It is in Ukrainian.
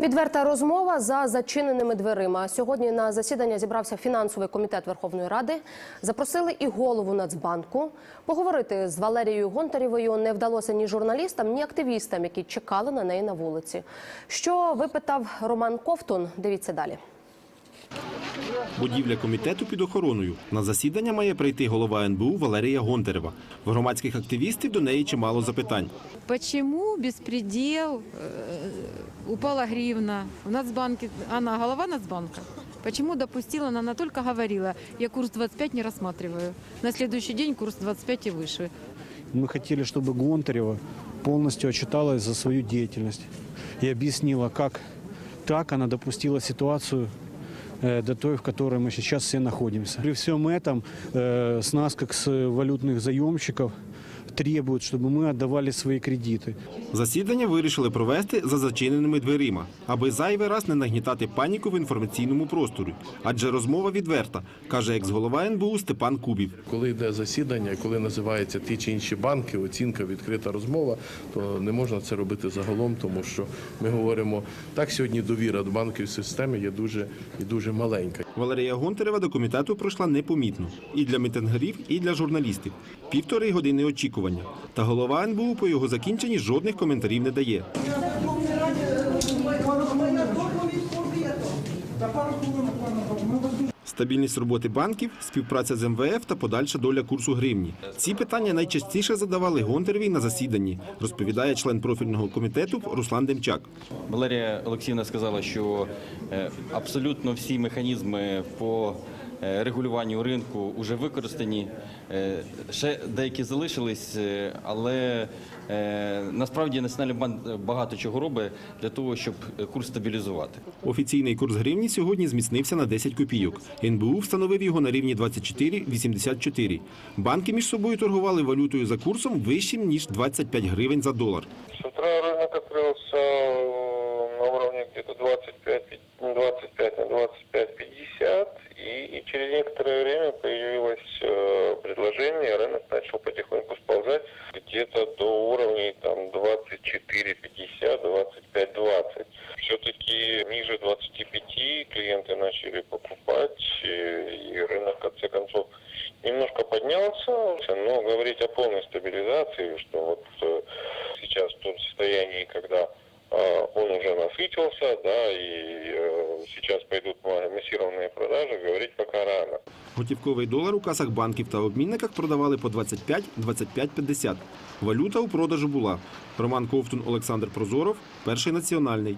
Відверта розмова за зачиненими дверима. Сьогодні на засідання зібрався фінансовий комітет Верховної Ради. Запросили і голову Нацбанку. Поговорити з Валерією Гонтарєвою не вдалося ні журналістам, ні активістам, які чекали на неї на вулиці. Що випитав Роман Ковтун? Дивіться далі. Будівля комітету під охороною. На засідання має прийти голова НБУ Валерія Гонтарева. В громадських активістів до неї чимало запитань. Почему беспредел, э, упала гривна, в Нацбанке, она голова Нацбанка? Почему допустила, она, она только говорила, я курс 25 не рассматриваю. На следующий день курс 25 и выше. Мы хотели, чтобы Гонтарева полностью отчиталась за свою деятельность и объяснила, как так она допустила ситуацию э, до той, в которой мы сейчас все находимся. При всем этом э, с нас, как с валютных заемщиков, требуют, чтобы мы отдавали свои кредиты. Засідання вирішили провести за зачиненими дверима, аби зайвий раз не нагнітати паніку в інформаційному просторі. Адже розмова відверта, каже екс-голова НБУ Степан Кубів. Коли йде засідання, і коли називаються ті чи інші банки, оцінка, відкрита розмова, то не можна це робити загалом, тому що ми говоримо так. Сьогодні довіра до банківської системи є дуже і дуже маленька. Валерія Гонтарева до комітету пройшла непомітно і для мітингарів, і для журналістів. Півтори години очікування. Та голова НБУ по його закінченні жодних коментарів не дає. Стабільність роботи банків, співпраця з МВФ та подальша доля курсу гривні. Ці питання найчастіше задавали Гонтаревій на засіданні, розповідає член профільного комітету Руслан Демчак. Валерія Олексіївна сказала, що е, абсолютно всі механізми по регулюванню ринку вже використані. Е, Ще деякі залишились, е, але е, насправді Національний банк багато чого робить для того, щоб курс стабілізувати. Офіційний курс гривні сьогодні зміцнився на 10 копійок. НБУ встановив його на рівні 24,84. Банки між собою торгували валютою за курсом вищим ніж 25 гривень за долар. С утра рынок открылся э, на уровне где-то 25, ну, 25 на 25,50, И, и через некоторое время появилось э, предложение, рынок начал потихоньку сползать где-то до уровней там 24,50, 25,20. Все-таки ниже 25 клиенты начали покупать, э, и рынок в конце концов немножко поднялся, но говорить о полной стабилизации, что вот э, сейчас в том состоянии, когда э, он уже насытился, да, и э, сейчас пойдут ма- массированные продажи, говорить пока рано. Готівковий долар у касах банків та обмінниках продавали по 25-25,50. Валюта у продажу була. Роман Ковтун, Олександр Прозоров, перший національний.